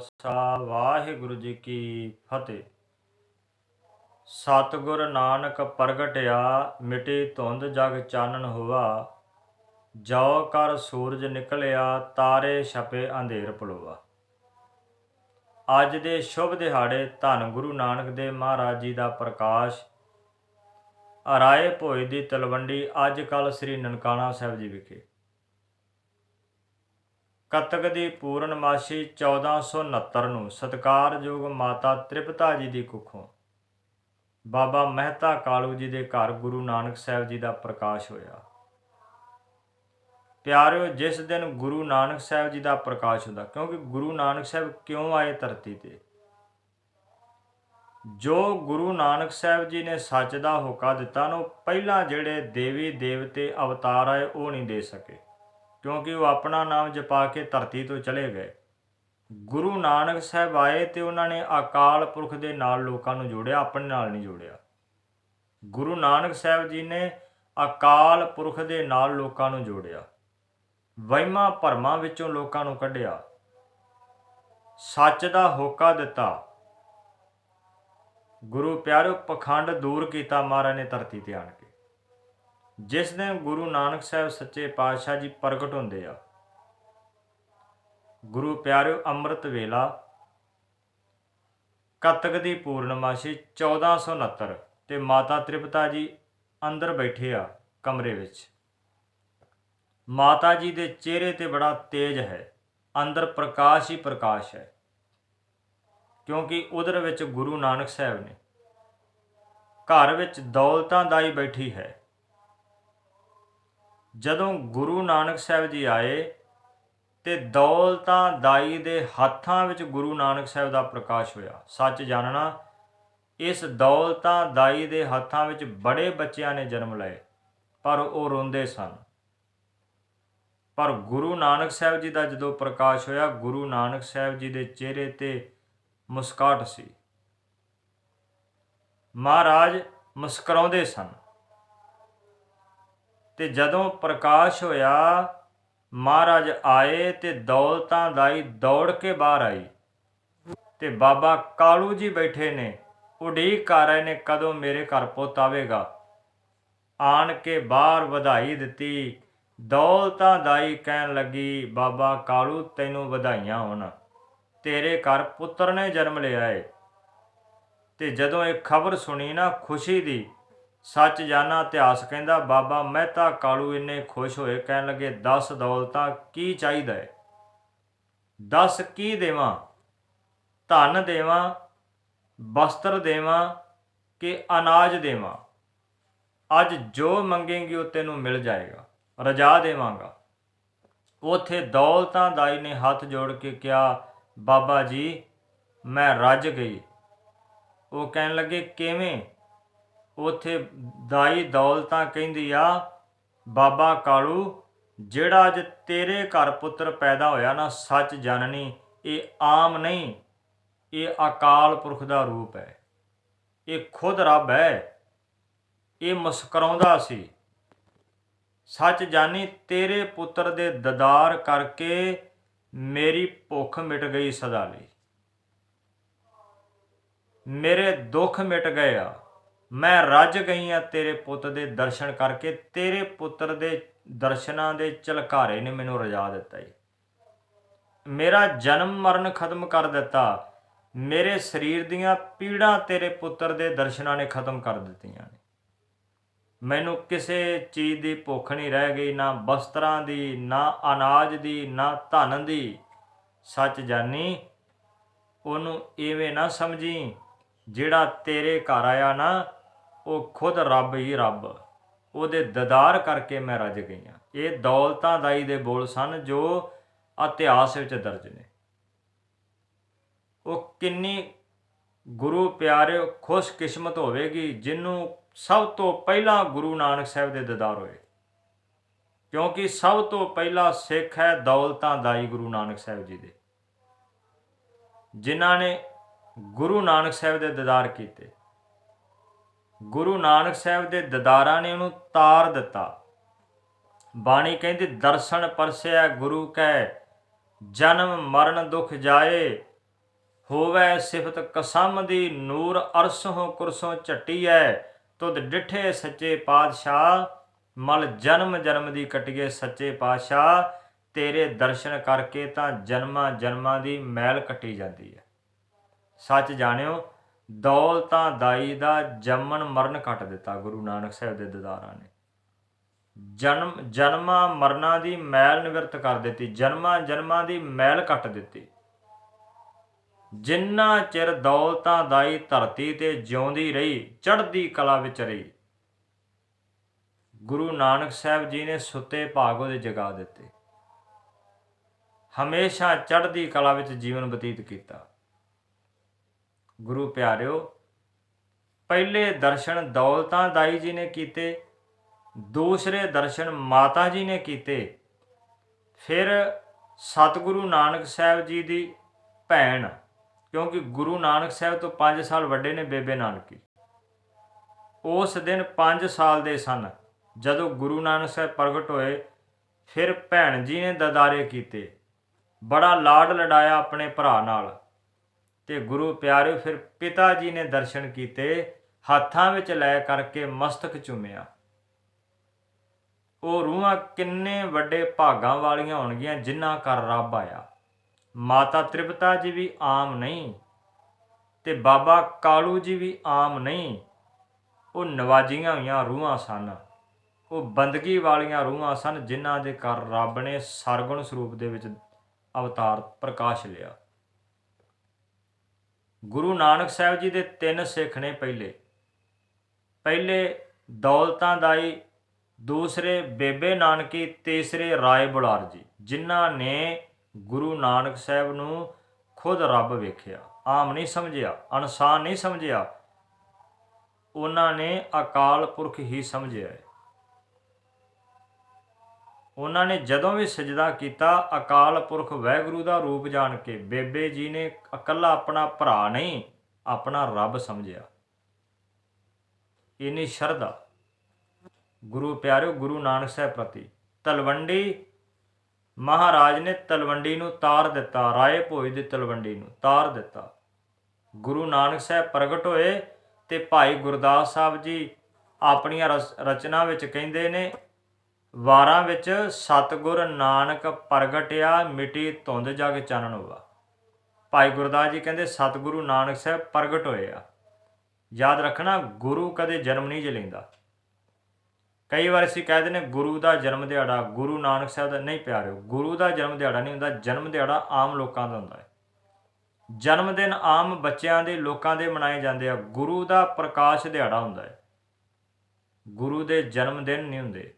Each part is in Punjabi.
ਖਾਲਸਾ ਵਾਹਿਗੁਰੂ ਜੀ ਕੀ ਫਤਿਹ। ਸਤਿਗੁਰ ਨਾਨਕ ਪ੍ਰਗਟਿਆ, ਮਿਟੀ ਧੁੰਦ ਜਗ ਚਾਨਣ ਹੋਆ। ਜੋ ਕਰ ਸੂਰਜ ਨਿਕਲਿਆ, ਤਾਰੇ ਛਪੇ ਅੰਧੇਰ ਪਲੋਆ। ਅੱਜ ਦੇ ਸ਼ੁਭ ਦਿਹਾੜੇ ਧੰਨ ਗੁਰੂ ਨਾਨਕ ਦੇਵ ਮਹਾਰਾਜ ਜੀ ਦਾ ਪ੍ਰਕਾਸ਼। ਅਰਾਏ ਭੋਏ ਦੀ ਤਲਵੰਡੀ ਅੱਜ ਕੱਲ ਸ੍ਰੀ ਨਨਕਾਣਾ ਸਾਹਿਬ ਜੀ ਵਿਖੇ। ਕੱਤਕ ਦੀ ਪੂਰਨਮਾਸ਼ੀ 1469 ਨੂੰ ਸਤਕਾਰਯੋਗ ਮਾਤਾ ਤ੍ਰਿਪਤਾ ਜੀ ਦੀ ਕੁੱਖੋਂ ਬਾਬਾ ਮਹਿਤਾ ਕਾਲੂ ਜੀ ਦੇ ਘਰ ਗੁਰੂ ਨਾਨਕ ਸਾਹਿਬ ਜੀ ਦਾ ਪ੍ਰਕਾਸ਼ ਹੋਇਆ। ਪਿਆਰਿਓ, ਜਿਸ ਦਿਨ ਗੁਰੂ ਨਾਨਕ ਸਾਹਿਬ ਜੀ ਦਾ ਪ੍ਰਕਾਸ਼ ਹੁੰਦਾ, ਕਿਉਂਕਿ ਗੁਰੂ ਨਾਨਕ ਸਾਹਿਬ ਕਿਉਂ ਆਏ ਧਰਤੀ ਤੇ? ਜੋ ਗੁਰੂ ਨਾਨਕ ਸਾਹਿਬ ਜੀ ਨੇ ਸੱਚ ਦਾ ਹੋਕਾ ਦਿੱਤਾ ਨੂੰ ਪਹਿਲਾਂ ਜਿਹੜੇ ਦੇਵੀ ਦੇਵਤੇ ਅਵਤਾਰ ਆਏ, ਉਹ ਨਹੀਂ ਦੇ ਸਕੇ। ਕਿਉਂਕਿ ਉਹ ਆਪਣਾ ਨਾਮ ਜਪਾ ਕੇ ਧਰਤੀ ਤੋਂ ਚਲੇ ਗਏ। ਗੁਰੂ ਨਾਨਕ ਸਾਹਿਬ ਆਏ ਤੇ ਉਹਨਾਂ ਨੇ ਅਕਾਲ ਪੁਰਖ ਦੇ ਨਾਲ ਲੋਕਾਂ ਨੂੰ ਜੋੜਿਆ, ਆਪਣੇ ਨਾਲ ਨਹੀਂ ਜੋੜਿਆ। ਗੁਰੂ ਨਾਨਕ ਸਾਹਿਬ ਜੀ ਨੇ ਅਕਾਲ ਪੁਰਖ ਦੇ ਨਾਲ ਲੋਕਾਂ ਨੂੰ ਜੋੜਿਆ। ਵਹਿਮਾਂ ਭਰਮਾਂ ਵਿੱਚੋਂ ਲੋਕਾਂ ਨੂੰ ਕੱਢਿਆ। ਸੱਚ ਦਾ ਹੋਕਾ ਦਿੱਤਾ। ਗੁਰੂ ਪਿਆਰਿਓ ਪਖੰਡ ਦੂਰ ਕੀਤਾ ਮਹਾਰਾਜ ਨੇ ਧਰਤੀ ਤੇ ਆਣ ਜਿਸ ਦਿਨ ਗੁਰੂ ਨਾਨਕ ਸਾਹਿਬ ਸੱਚੇ ਪਾਤਸ਼ਾਹ ਜੀ ਪ੍ਰਗਟ ਹੁੰਦੇ ਆ, ਗੁਰੂ ਪਿਆਰਿਓ ਅੰਮ੍ਰਿਤ ਵੇਲਾ, ਕੱਤਕ ਦੀ ਪੂਰਨਮਾਸ਼ੀ 1469 ਤੇ ਮਾਤਾ ਤ੍ਰਿਪਤਾ ਜੀ ਅੰਦਰ ਬੈਠੇ ਆ ਕਮਰੇ ਵਿੱਚ। ਮਾਤਾ ਜੀ ਦੇ ਚਿਹਰੇ ਤੇ ਬੜਾ ਤੇਜ ਹੈ, ਅੰਦਰ ਪ੍ਰਕਾਸ਼ ਹੀ ਪ੍ਰਕਾਸ਼ ਹੈ, ਕਿਉਂਕਿ ਉਧਰ ਵਿੱਚ ਗੁਰੂ ਨਾਨਕ ਸਾਹਿਬ ਨੇ, ਘਰ ਵਿੱਚ ਦੌਲਤਾਂ ਦਾ ਹੀ ਬੈਠੀ ਹੈ। ਜਦੋਂ ਗੁਰੂ ਨਾਨਕ ਸਾਹਿਬ ਜੀ ਆਏ ਤੇ ਦੌਲਤਾਂ ਦਾਈ ਦੇ ਹੱਥਾਂ ਵਿੱਚ ਗੁਰੂ ਨਾਨਕ ਸਾਹਿਬ ਦਾ ਪ੍ਰਕਾਸ਼ ਹੋਇਆ। ਸੱਚ ਜਾਣਨਾ, ਇਸ ਦੌਲਤਾਂ ਦਾਈ ਦੇ ਹੱਥਾਂ ਵਿੱਚ ਬੜੇ ਬੱਚਿਆਂ ਨੇ ਜਨਮ ਲਏ, ਪਰ ਉਹ ਰੋਂਦੇ ਸਨ। ਪਰ ਗੁਰੂ ਨਾਨਕ ਸਾਹਿਬ ਜੀ ਦਾ ਜਦੋਂ ਪ੍ਰਕਾਸ਼ ਹੋਇਆ, ਗੁਰੂ ਨਾਨਕ ਸਾਹਿਬ ਜੀ ਦੇ ਚਿਹਰੇ ਤੇ ਮੁਸਕਾਟ ਸੀ। ਮਹਾਰਾਜ ਮੁਸਕਰਾਉਂਦੇ ਸਨ। ਤੇ ਜਦੋਂ ਪ੍ਰਕਾਸ਼ ਹੋਇਆ, ਮਹਾਰਾਜ ਆਏ ਤੇ ਦੌਲਤਾਂ ਦਾਈ ਦੌੜ ਕੇ ਬਾਹਰ ਆਈ ਤੇ ਬਾਬਾ ਕਾਲੂ ਜੀ ਬੈਠੇ ਨੇ ਉਡੀਕ ਕਰ ਰਹੇ ਨੇ, ਕਦੋਂ ਮੇਰੇ ਘਰ ਪੁੱਤ ਆਵੇਗਾ? ਆਣ ਕੇ ਬਾਹਰ ਵਧਾਈ ਦਿੱਤੀ। ਦੌਲਤਾਂ ਦਾਈ ਕਹਿਣ ਲੱਗੀ, ਬਾਬਾ ਕਾਲੂ, ਤੈਨੂੰ ਵਧਾਈਆਂ ਹੋਣ। ਤੇਰੇ ਘਰ ਪੁੱਤਰ ਨੇ ਜਨਮ ਲਿਆ ਏ। ਤੇ ਜਦੋਂ ਇਹ ਖਬਰ ਸੁਣੀ ਨਾ, ਖੁਸ਼ੀ ਦੀ ਸੱਚ ਜਾਣਾ ਇਤਿਹਾਸ ਕਹਿੰਦਾ, ਬਾਬਾ ਮਹਿਤਾ ਕਾਲੂ ਇੰਨੇ ਖੁਸ਼ ਹੋਏ, ਕਹਿਣ ਲੱਗੇ 10 ਦੌਲਤਾਂ ਕੀ ਚਾਹੀਦਾ ਹੈ 10 ਕੀ ਦੇਵਾਂ? ਧਨ ਦੇਵਾਂ? ਵਸਤਰ ਦੇਵਾਂ? ਕਿ ਅਨਾਜ ਦੇਵਾਂ? ਅੱਜ ਜੋ ਮੰਗੇਂਗੀ ਉਹ ਤੈਨੂੰ ਮਿਲ ਜਾਏਗਾ, ਰਜਾ ਦੇਵਾਂਗਾ। ਉਥੇ ਦੌਲਤਾਂ ਦਾਈ ਨੇ ਹੱਥ ਜੋੜ ਕੇ ਕਿਹਾ, ਬਾਬਾ ਜੀ, ਮੈਂ ਰੱਜ ਗਈ। ਉਹ ਕਹਿਣ ਲੱਗੇ, ਕਿਵੇਂ? ਉਥੇ ਦਾਈ ਦੌਲਤਾਂ ਕਹਿੰਦੀ ਆ, ਬਾਬਾ ਕਾਲੂ, ਜਿਹੜਾ ਅੱਜ ਤੇਰੇ ਘਰ ਪੁੱਤਰ ਪੈਦਾ ਹੋਇਆ ਨਾ, ਸੱਚ ਜਾਣਨੀ, ਇਹ ਆਮ ਨਹੀਂ, ਇਹ ਅਕਾਲ ਪੁਰਖ ਦਾ ਰੂਪ ਹੈ। ਇਹ ਖੁਦ ਰੱਬ ਹੈ। ਇਹ ਮੁਸਕਰਾਉਂਦਾ ਸੀ। ਸੱਚ ਜਾਣੀ ਤੇਰੇ ਪੁੱਤਰ ਦੇ ਦਦਾਰ ਕਰਕੇ ਮੇਰੀ ਭੁੱਖ ਮਿਟ ਗਈ ਸਦਾ ਲਈ। ਮੇਰੇ ਦੁੱਖ ਮਿਟ ਗਏ ਆ। ਮੈਂ ਰੱਜ ਗਈ ਆ ਤੇਰੇ ਪੁੱਤ ਦੇ ਦਰਸ਼ਨ ਕਰਕੇ। ਤੇਰੇ ਪੁੱਤਰ ਦੇ ਦਰਸ਼ਨਾਂ ਦੇ ਝਲਕਾਰੇ ਨੇ ਮੈਨੂੰ ਰਜਾ ਦਿੱਤਾ ਈ ਮੇਰਾ ਜਨਮ ਮਰਨ ਖਤਮ ਕਰ ਦਿੱਤਾ। ਮੇਰੇ ਸਰੀਰ ਦੀਆਂ ਪੀੜਾਂ ਤੇਰੇ ਪੁੱਤਰ ਦੇ ਦਰਸ਼ਨਾਂ ਨੇ ਖਤਮ ਕਰ ਦਿੱਤੀਆਂ ਨੇ। ਮੈਨੂੰ ਕਿਸੇ ਚੀਜ਼ ਦੀ ਭੁੱਖ ਨਹੀਂ ਰਹਿ ਗਈ, ਨਾ ਬਸਤਰਾਂ ਦੀ, ਨਾ ਅਨਾਜ ਦੀ, ਨਾ ਧਨ ਦੀ। ਸੱਚ ਜਾਨੀ, ਉਹਨੂੰ ਐਵੇਂ ਨਾ ਸਮਝੀ, ਜਿਹੜਾ ਤੇਰੇ ਘਰ ਆਇਆ ਨਾ ਉਹ ਖੁਦ ਰੱਬ ਹੀ ਰੱਬ। ਉਹਦੇ ਦਦਾਰ ਕਰਕੇ ਮੈਂ ਰੱਜ ਗਈਆਂ ਇਹ ਦੌਲਤਾਂ ਦਾਈ ਦੇ ਬੋਲ ਸਨ ਜੋ ਇਤਿਹਾਸ ਵਿੱਚ ਦਰਜ ਨੇ। ਉਹ ਕਿੰਨੀ ਗੁਰੂ ਪਿਆਰੇ, ਖੁਸ਼ਕਿਸਮਤ ਹੋਵੇਗੀ ਜਿਹਨੂੰ ਸਭ ਤੋਂ ਪਹਿਲਾਂ ਗੁਰੂ ਨਾਨਕ ਸਾਹਿਬ ਦੇ ਦਦਾਰ ਹੋਏ। ਕਿਉਂਕਿ ਸਭ ਤੋਂ ਪਹਿਲਾ ਸਿੱਖ ਹੈ ਦੌਲਤਾਂ ਦਾਈ ਗੁਰੂ ਨਾਨਕ ਸਾਹਿਬ ਜੀ ਦੇ। ਜਿਨ੍ਹਾਂ ਨੇ ਗੁਰੂ ਨਾਨਕ ਸਾਹਿਬ ਦੇ ਦਦਾਰ ਕੀਤੇ। ਗੁਰੂ ਨਾਨਕ ਸਾਹਿਬ ਦੇ ਦਦਾਰਾਂ ਨੇ ਉਹਨੂੰ ਤਾਰ ਦਿੱਤਾ। ਬਾਣੀ ਕਹਿੰਦੀ, ਦਰਸ਼ਨ ਪਰਸਿਆ ਗੁਰੂ ਕੈ, ਜਨਮ ਮਰਨ ਦੁਖ ਜਾਏ, ਹੋਵੇ ਸਿਫਤ ਕਸਮ ਦੀ ਨੂਰ ਅਰਸੋਂ ਕੁਰਸੋਂ ਝੱਟੀਐ, ਤੁਧ ਡਿਠੇ ਸੱਚੇ ਪਾਤਸ਼ਾਹ, ਮਲ ਜਨਮ ਜਨਮ ਦੀ ਕਟੀਏ ਸੱਚੇ ਪਾਤਸ਼ਾਹ, ਤੇਰੇ ਦਰਸ਼ਨ ਕਰਕੇ ਤਾਂ ਜਨਮਾਂ ਜਨਮਾਂ ਦੀ ਮੈਲ ਕੱਟੀ ਜਾਂਦੀ ਹੈ ਸੱਚ ਜਾਣਿਓ ਦੌਲਤਾਂ ਦਾਈ ਦਾ ਜੰਮਣ ਮਰਨ ਕੱਟ ਦਿੱਤਾ ਗੁਰੂ ਨਾਨਕ ਸਾਹਿਬ ਦੇ ਦਦਾਰਾਂ ਨੇ। ਜਨਮ, ਜਨਮਾਂ ਮਰਨਾਂ ਦੀ ਮੈਲ ਨਿਵਰਤ ਕਰ ਦਿੱਤੀ, ਜਨਮਾਂ ਜਨਮਾਂ ਦੀ ਮੈਲ ਕੱਟ ਦਿੱਤੀ। ਜਿੰਨਾ ਚਿਰ ਦੌਲਤਾਂ ਦਾਈ ਧਰਤੀ ਤੇ ਜਿਉਂਦੀ ਰਹੀ, ਚੜ੍ਹਦੀ ਕਲਾ ਵਿੱਚ ਰਹੀ। ਗੁਰੂ ਨਾਨਕ ਸਾਹਿਬ ਜੀ ਨੇ ਸੁੱਤੇ ਭਾਗ ਉਹਦੇ ਜਗਾ ਦਿੱਤੇ। ਹਮੇਸ਼ਾ ਚੜ੍ਹਦੀ ਕਲਾ ਵਿੱਚ ਜੀਵਨ ਬਤੀਤ ਕੀਤਾ। ਗੁਰੂ ਪਿਆਰਿਓ, ਪਹਿਲੇ ਦਰਸ਼ਨ ਦੌਲਤਾਂ ਦਾਈ ਜੀ ਨੇ ਕੀਤੇ, ਦੂਸਰੇ ਦਰਸ਼ਨ ਮਾਤਾ ਜੀ ਨੇ ਕੀਤੇ, ਫਿਰ ਸਤਿਗੁਰੂ ਨਾਨਕ ਸਾਹਿਬ ਜੀ ਦੀ ਭੈਣ, ਕਿਉਂਕਿ ਗੁਰੂ ਨਾਨਕ ਸਾਹਿਬ ਤੋਂ 5 ਸਾਲ ਵੱਡੇ ਨੇ ਬੇਬੇ ਨਾਨਕੀ। ਉਸ ਦਿਨ 5 ਸਾਲ ਦੇ ਸਨ, ਜਦੋਂ ਗੁਰੂ ਨਾਨਕ ਸਾਹਿਬ ਪ੍ਰਗਟ ਹੋਏ, ਫਿਰ ਭੈਣ ਜੀ ਨੇ ਦਦਾਰੇ ਕੀਤੇ। ਬੜਾ ਲਾਡ ਲੜਾਇਆ ਆਪਣੇ ਭਰਾ ਨਾਲ। ਤੇ ਗੁਰੂ ਪਿਆਰੇ ਫਿਰ ਪਿਤਾ ਜੀ ਨੇ ਦਰਸ਼ਨ ਕੀਤੇ, ਹੱਥਾਂ ਵਿੱਚ ਲੈ ਕਰਕੇ ਮਸਤਕ ਚੁੰਮਿਆ। ਉਹ ਰੂਹਾਂ ਕਿੰਨੇ ਵੱਡੇ ਭਾਗਾਂ ਵਾਲੀਆਂ ਹੋਣਗੀਆਂ ਜਿਨ੍ਹਾਂ ਕਰ ਰੱਬ ਆਇਆ। ਮਾਤਾ ਤ੍ਰਿਪਤਾ ਜੀ ਵੀ ਆਮ ਨਹੀਂ ਤੇ ਬਾਬਾ ਕਾਲੂ ਜੀ ਵੀ ਆਮ ਨਹੀਂ। ਉਹ ਨਵਾਜੀਆਂ ਹੋਈਆਂ ਰੂਹਾਂ ਸਨ। ਉਹ ਬੰਦਗੀ ਵਾਲੀਆਂ ਰੂਹਾਂ ਸਨ ਜਿਨ੍ਹਾਂ ਦੇ ਕਰ ਰੱਬ ਨੇ ਸਰਗੁਣ ਸਰੂਪ ਦੇ ਵਿੱਚ ਅਵਤਾਰ ਪ੍ਰਕਾਸ਼ ਲਿਆ। ਗੁਰੂ ਨਾਨਕ ਸਾਹਿਬ ਜੀ ਦੇ ਤਿੰਨ ਸਿੱਖ ਨੇ ਪਹਿਲੇ ਪਹਿਲੇ ਦੌਲਤਾਂ ਦਾਈ, ਦੂਸਰੇ ਬੇਬੇ ਨਾਨਕੀ, ਤੀਸਰੇ ਰਾਏ ਬੁਲਾਰ ਜੀ, ਜਿਨ੍ਹਾਂ ਨੇ ਗੁਰੂ ਨਾਨਕ ਸਾਹਿਬ ਨੂੰ ਖੁਦ ਰੱਬ ਵੇਖਿਆ, ਆਮ ਨਹੀਂ ਸਮਝਿਆ ਅਨਸਾਨ ਨਹੀਂ ਸਮਝਿਆ ਉਹਨਾਂ ਨੇ ਅਕਾਲ ਪੁਰਖ ਹੀ ਸਮਝਿਆ ਹੈ। ਉਹਨਾਂ ਨੇ ਜਦੋਂ ਵੀ ਸਜਦਾ ਕੀਤਾ, ਅਕਾਲ ਪੁਰਖ ਵਾਹਿਗੁਰੂ ਦਾ ਰੂਪ ਜਾਣ ਕੇ ਬੇਬੇ ਜੀ ਨੇ ਇਕੱਲਾ ਆਪਣਾ ਭਰਾ ਨਹੀਂ, ਆਪਣਾ ਰੱਬ ਸਮਝਿਆ। ਇਨੀ ਸ਼ਰਧਾ। ਗੁਰੂ ਪਿਆਰਿਓ, ਗੁਰੂ ਨਾਨਕ ਸਾਹਿਬ ਪ੍ਰਤੀ ਤਲਵੰਡੀ, ਮਹਾਰਾਜ ਨੇ ਤਲਵੰਡੀ ਨੂੰ ਤਾਰ ਦਿੱਤਾ, ਰਾਏ ਭੋਜ ਦੀ ਤਲਵੰਡੀ ਨੂੰ ਤਾਰ ਦਿੱਤਾ। ਗੁਰੂ ਨਾਨਕ ਸਾਹਿਬ ਪ੍ਰਗਟ ਹੋਏ ਤੇ ਭਾਈ ਗੁਰਦਾਸ ਸਾਹਿਬ ਜੀ ਆਪਣੀਆਂ ਰਸ- ਰਚਨਾ ਵਿੱਚ ਕਹਿੰਦੇ ਨੇ ਵਾਰਾਂ ਵਿੱਚ ਸਤਿਗੁਰ ਨਾਨਕ ਪ੍ਰਗਟਿਆ ਮਿੱਟੀ ਧੁੰਦ ਜਗ ਚਾਨਣ ਹੋਵਾ ਭਾਈ ਗੁਰਦਾਸ ਜੀ ਕਹਿੰਦੇ, ਸਤਿਗੁਰੂ ਨਾਨਕ ਸਾਹਿਬ ਪ੍ਰਗਟ ਹੋਏ ਆ। ਯਾਦ ਰੱਖਣਾ, ਗੁਰੂ ਕਦੇ ਜਨਮ ਨਹੀਂ ਜੇ ਲੈਂਦਾ। ਕਈ ਵਾਰ ਅਸੀਂ ਕਹਿੰਦੇ ਨੇ ਗੁਰੂ ਦਾ ਜਨਮ ਦਿਹਾੜਾ, ਗੁਰੂ ਨਾਨਕ ਸਾਹਿਬ ਦਾ ਨਹੀਂ ਪਿਆਰਿਓ। ਗੁਰੂ ਦਾ ਜਨਮ ਦਿਹਾੜਾ ਨਹੀਂ ਹੁੰਦਾ, ਜਨਮ ਦਿਹਾੜਾ ਆਮ ਲੋਕਾਂ ਦਾ ਹੁੰਦਾ ਹੈ। ਜਨਮ ਦਿਨ ਆਮ ਬੱਚਿਆਂ ਦੇ, ਲੋਕਾਂ ਦੇ ਮਨਾਏ ਜਾਂਦੇ ਆ। ਗੁਰੂ ਦਾ ਪ੍ਰਕਾਸ਼ ਦਿਹਾੜਾ ਹੁੰਦਾ ਹੈ। ਗੁਰੂ ਦੇ ਜਨਮ ਦਿਨ ਨਹੀਂ ਹੁੰਦੇ।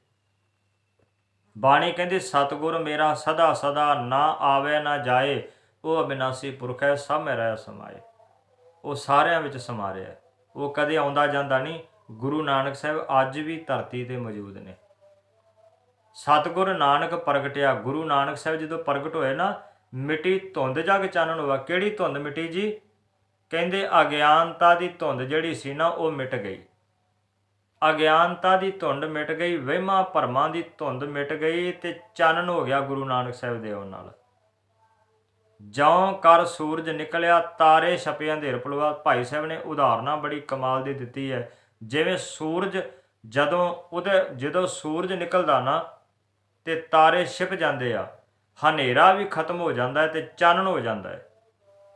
ਬਾਣੀ ਕਹਿੰਦੀ, ਸਤਿਗੁਰ ਮੇਰਾ ਸਦਾ ਸਦਾ ਨਾ ਆਵੇ ਨਾ ਜਾਏ, ਉਹ ਅਬਿਨਾਸੀ ਪੁਰਖ ਹੈ, ਸਭ ਮੈਂ ਰਹਿ ਸਮਾਏ। ਉਹ ਸਾਰਿਆਂ ਵਿੱਚ ਸਮਾ ਰਿਹਾ ਉਹ ਕਦੇ ਆਉਂਦਾ ਜਾਂਦਾ ਨਹੀਂ। ਗੁਰੂ ਨਾਨਕ ਸਾਹਿਬ ਅੱਜ ਵੀ ਧਰਤੀ ਤੇ ਮੌਜੂਦ ਨੇ। ਸਤਿਗੁਰ ਨਾਨਕ ਪ੍ਰਗਟਿਆ। ਗੁਰੂ ਨਾਨਕ ਸਾਹਿਬ ਜਦੋਂ ਪ੍ਰਗਟ ਹੋਏ ਨਾ, ਮਿੱਟੀ ਧੁੰਦ ਜਗ ਚਾਨਣ ਹੋਇਆ ਕਿਹੜੀ ਧੁੰਦ ਮਿੱਟੀ ਜੀ? ਕਹਿੰਦੇ, ਅਗਿਆਨਤਾ ਦੀ ਧੁੰਦ ਜਿਹੜੀ ਸੀ ਨਾ, ਉਹ ਮਿਟ ਗਈ। ਅਗਿਆਨਤਾ ਦੀ ਧੁੰਦ ਮਿਟ ਗਈ, ਵਹਿਮਾਂ ਭਰਮਾਂ ਦੀ ਧੁੰਦ ਮਿਟ ਗਈ ਤੇ ਚਾਨਣ ਹੋ ਗਿਆ ਗੁਰੂ ਨਾਨਕ ਸਾਹਿਬ ਦੇਵ ਨਾਲ। ਜਉਂ ਕਰ ਸੂਰਜ ਨਿਕਲਿਆ, ਤਾਰੇ ਛਪੇ ਅੰਧੇਰ ਪਲਵਾ। ਭਾਈ ਸਾਹਿਬ ਨੇ ਉਦਾਹਰਨਾਂ ਬੜੀ ਕਮਾਲ ਦੀ ਦਿੱਤੀ ਹੈ। ਜਿਵੇਂ ਸੂਰਜ ਜਦੋਂ ਉਹਦੇ, ਜਦੋਂ ਸੂਰਜ ਨਿਕਲਦਾ ਨਾ ਤੇ ਤਾਰੇ ਛਿਪ ਜਾਂਦੇ ਆ, ਹਨੇਰਾ ਵੀ ਖਤਮ ਹੋ ਜਾਂਦਾ ਹੈ ਤੇ ਚਾਨਣ ਹੋ ਜਾਂਦਾ ਹੈ।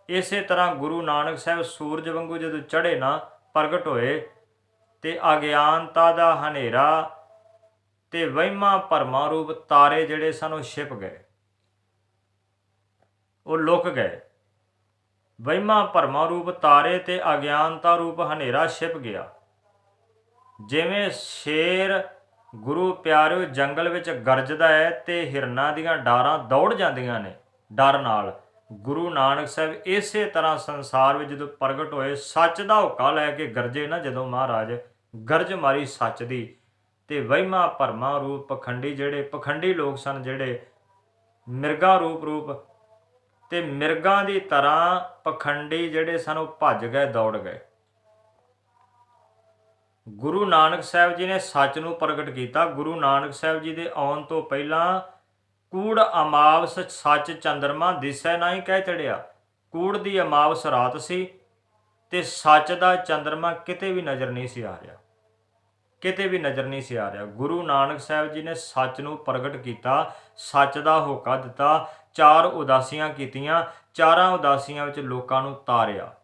ਇਸੇ ਤਰ੍ਹਾਂ ਗੁਰੂ ਨਾਨਕ ਸਾਹਿਬ ਸੂਰਜ ਵਾਂਗੂ ਜਦੋਂ ਚੜ੍ਹੇ ਨਾ, ਪ੍ਰਗਟ ਹੋਏ ਤੇ ਅਗਿਆਨਤਾ ਦਾ ਹਨੇਰਾ ਤੇ ਵਹਿਮਾਂ ਭਰਮਾਂ ਰੂਪ ਤਾਰੇ ਜਿਹੜੇ ਸਾਨੂੰ ਛਿਪ ਗਏ। ਉਹ ਲੁਕ ਗਏ। ਵਹਿਮਾਂ ਭਰਮਾਂ ਰੂਪ ਤਾਰੇ ਤੇ ਅਗਿਆਨਤਾ ਰੂਪ ਹਨੇਰਾ ਛਿਪ ਗਿਆ। ਜਿਵੇਂ ਸ਼ੇਰ ਗੁਰੂ ਪਿਆਰਿਓ ਜੰਗਲ ਵਿੱਚ ਗਰਜਦਾ ਹੈ ਤੇ ਹਿਰਨਾਂ ਦੀਆਂ ਡਾਰਾਂ ਦੌੜ ਜਾਂਦੀਆਂ ਨੇ ਡਰ ਨਾਲ। ਗੁਰੂ ਨਾਨਕ ਸਾਹਿਬ ਇਸੇ ਤਰ੍ਹਾਂ ਸੰਸਾਰ ਵਿੱਚ ਜਦੋਂ ਪ੍ਰਗਟ ਹੋਏ, ਸੱਚ ਦਾ ਹੁਕਾ ਲੈ ਕੇ ਗਰਜੇ ਨਾ ਜਦੋਂ ਮਹਾਰਾਜ ਗਰਜ ਮਾਰੀ ਸੱਚ ਦੀ ਤੇ ਵਹਿਮਾਂ ਭਰਮਾਂ ਰੂਪ ਪਖੰਡੀ ਜਿਹੜੇ ਪਖੰਡੀ ਲੋਕ ਸਨ ਜਿਹੜੇ ਮਿਰਗਾ ਰੂਪ ਰੂਪ ਤੇ ਮਿਰਗਾਂ ਦੀ ਤਰ੍ਹਾਂ ਪਖੰਡੀ ਜਿਹੜੇ ਸਨ ਉਹ ਭੱਜ ਗਏ, ਦੌੜ ਗਏ। ਗੁਰੂ ਨਾਨਕ ਸਾਹਿਬ ਜੀ ਨੇ ਸੱਚ ਨੂੰ ਪ੍ਰਗਟ ਕੀਤਾ। ਗੁਰੂ ਨਾਨਕ ਸਾਹਿਬ ਜੀ ਦੇ ਆਉਣ ਤੋਂ ਪਹਿਲਾਂ ਕੂੜ ਅਮਾਵਸ ਸੱਚ ਚੰਦਰਮਾ ਦਿਸੈ ਨਹੀਂ ਕਹਿ ਚੜਿਆ। ਕੂੜ ਦੀ ਅਮਾਵਸ ਰਾਤ ਸੀ ਤੇ ਸੱਚ ਦਾ ਚੰਦਰਮਾ ਕਿਤੇ ਵੀ ਨਜ਼ਰ ਨਹੀਂ ਸੀ ਆ ਰਿਹਾ। ਕਿਤੇ ਵੀ ਨਜ਼ਰ ਨਹੀਂ ਸੀ ਆ ਰਿਹਾ। ਗੁਰੂ ਨਾਨਕ ਸਾਹਿਬ ਜੀ ਨੇ ਸੱਚ ਨੂੰ ਪ੍ਰਗਟ ਕੀਤਾ, ਸੱਚ ਦਾ ਹੋਕਾ ਦਿੱਤਾ, ਚਾਰ ਉਦਾਸੀਆਂ ਕੀਤੀਆਂ, ਚਾਰਾਂ ਉਦਾਸੀਆਂ ਵਿੱਚ ਲੋਕਾਂ ਨੂੰ ਤਾਰਿਆ।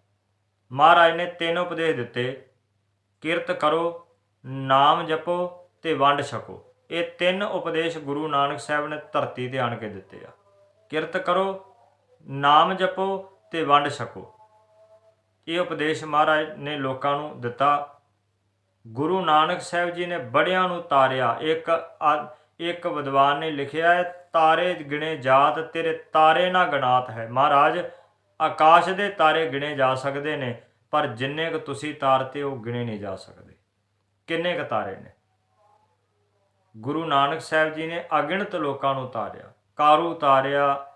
ਮਹਾਰਾਜ ਨੇ ਤਿੰਨ ਉਪਦੇਸ਼ ਦਿੱਤੇ, ਕਿਰਤ ਕਰੋ, ਨਾਮ ਜਪੋ ਤੇ ਵੰਡ ਛਕੋ। ਇਹ ਤਿੰਨ ਉਪਦੇਸ਼ ਗੁਰੂ ਨਾਨਕ ਸਾਹਿਬ ਨੇ ਧਰਤੀ ਤੇ ਆਣ ਕੇ ਦਿੱਤੇ ਆ। ਕਿਰਤ ਕਰੋ, ਨਾਮ ਜਪੋ ਤੇ ਵੰਡ ਛਕੋ। ਇਹ ਉਪਦੇਸ਼ ਮਹਾਰਾਜ ਨੇ ਲੋਕਾਂ ਨੂੰ ਦਿੱਤਾ। ਗੁਰੂ ਨਾਨਕ ਸਾਹਿਬ ਜੀ ਨੇ ਬੜਿਆਂ ਨੂੰ ਤਾਰਿਆ। ਇੱਕ ਇੱਕ ਵਿਦਵਾਨ ਨੇ ਲਿਖਿਆ ਹੈ, ਤਾਰੇ ਗਿਣੇ ਜਾਤ, ਤੇਰੇ ਤਾਰੇ ਨਾ ਗਣਾਤ ਹੈ। ਮਹਾਰਾਜ, ਆਕਾਸ਼ ਦੇ ਤਾਰੇ ਗਿਣੇ ਜਾ ਸਕਦੇ ਨੇ, ਪਰ ਜਿੰਨੇ ਕੁ ਤੁਸੀਂ ਤਾਰਤੇ ਉਹ ਗਿਣੇ ਨਹੀਂ ਜਾ ਸਕਦੇ। ਕਿੰਨੇ ਕੁ ਤਾਰੇ ਨੇ? ਗੁਰੂ ਨਾਨਕ ਸਾਹਿਬ ਜੀ ਨੇ ਅਗਿਣਤ ਲੋਕਾਂ ਨੂੰ ਤਾਰਿਆ। ਕਾਰੂ ਤਾਰਿਆ,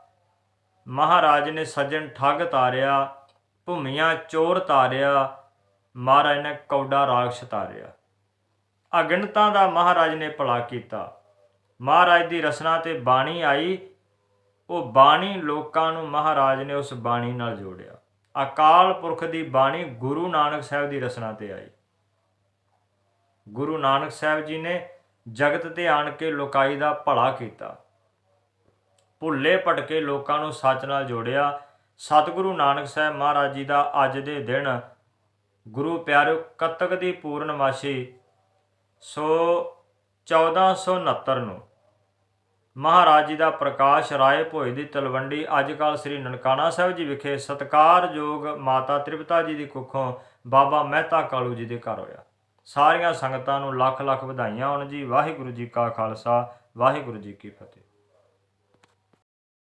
ਮਹਾਰਾਜ ਨੇ ਸੱਜਣ ਠੱਗ ਤਾਰਿਆ, ਭੂਮੀਆਂ ਚੋਰ ਤਾਰਿਆ ਮਹਾਰਾਜ ਨੇ ਕੌਡਾ ਰਾਖਸ਼ ਤਾਰਿਆ ਅਗਿਣਤਾਂ ਦਾ ਮਹਾਰਾਜ ਨੇ ਭਲਾ ਕੀਤਾ। ਮਹਾਰਾਜ ਦੀ ਰਸਨਾ ਤੇ ਬਾਣੀ ਆਈ। ਉਹ ਬਾਣੀ ਲੋਕਾਂ ਨੂੰ ਮਹਾਰਾਜ ਨੇ ਉਸ ਬਾਣੀ ਨਾਲ ਜੋੜਿਆ। ਅਕਾਲ ਪੁਰਖ ਦੀ ਬਾਣੀ ਗੁਰੂ ਨਾਨਕ ਸਾਹਿਬ ਦੀ ਰਸਨਾ ਤੇ ਆਈ। ਗੁਰੂ ਨਾਨਕ ਸਾਹਿਬ ਜੀ ਨੇ ਜਗਤ ਤੇ ਆਣ ਕੇ ਲੋਕਾਈ ਦਾ ਭਲਾ ਕੀਤਾ। ਭੁੱਲੇ ਭਟਕੇ ਲੋਕਾਂ ਨੂੰ ਸੱਚ ਨਾਲ ਜੋੜਿਆ। ਸਤਿਗੁਰੂ ਨਾਨਕ ਸਾਹਿਬ ਮਹਾਰਾਜ ਜੀ ਦਾ ਅੱਜ ਦੇ ਦਿਨ ਗੁਰੂ ਪਿਆਰਿਓ, ਕੱਤਕ ਦੀ ਪੂਰਨਮਾਸ਼ੀ ਸੋ 1469 ਨੂੰ ਮਹਾਰਾਜ ਜੀ ਦਾ ਪ੍ਰਕਾਸ਼ ਰਾਏ ਭੋਏ ਦੀ ਤਲਵੰਡੀ ਅੱਜਕੱਲ ਸ੍ਰੀ ਨਨਕਾਣਾ ਸਾਹਿਬ ਜੀ ਵਿਖੇ ਸਤਕਾਰਯੋਗ ਮਾਤਾ ਤ੍ਰਿਪਤਾ ਜੀ ਦੀ ਕੁੱਖੋਂ ਬਾਬਾ ਮਹਿਤਾ ਕਾਲੂ ਜੀ ਦੇ ਘਰ ਹੋਇਆ। ਸਾਰੀਆਂ ਸੰਗਤਾਂ ਨੂੰ ਲੱਖ ਲੱਖ ਵਧਾਈਆਂ ਹੋਣ ਜੀ। ਵਾਹਿਗੁਰੂ ਜੀ ਕਾ ਖਾਲਸਾ, ਵਾਹਿਗੁਰੂ ਜੀ ਕੀ ਫਤਿਹ।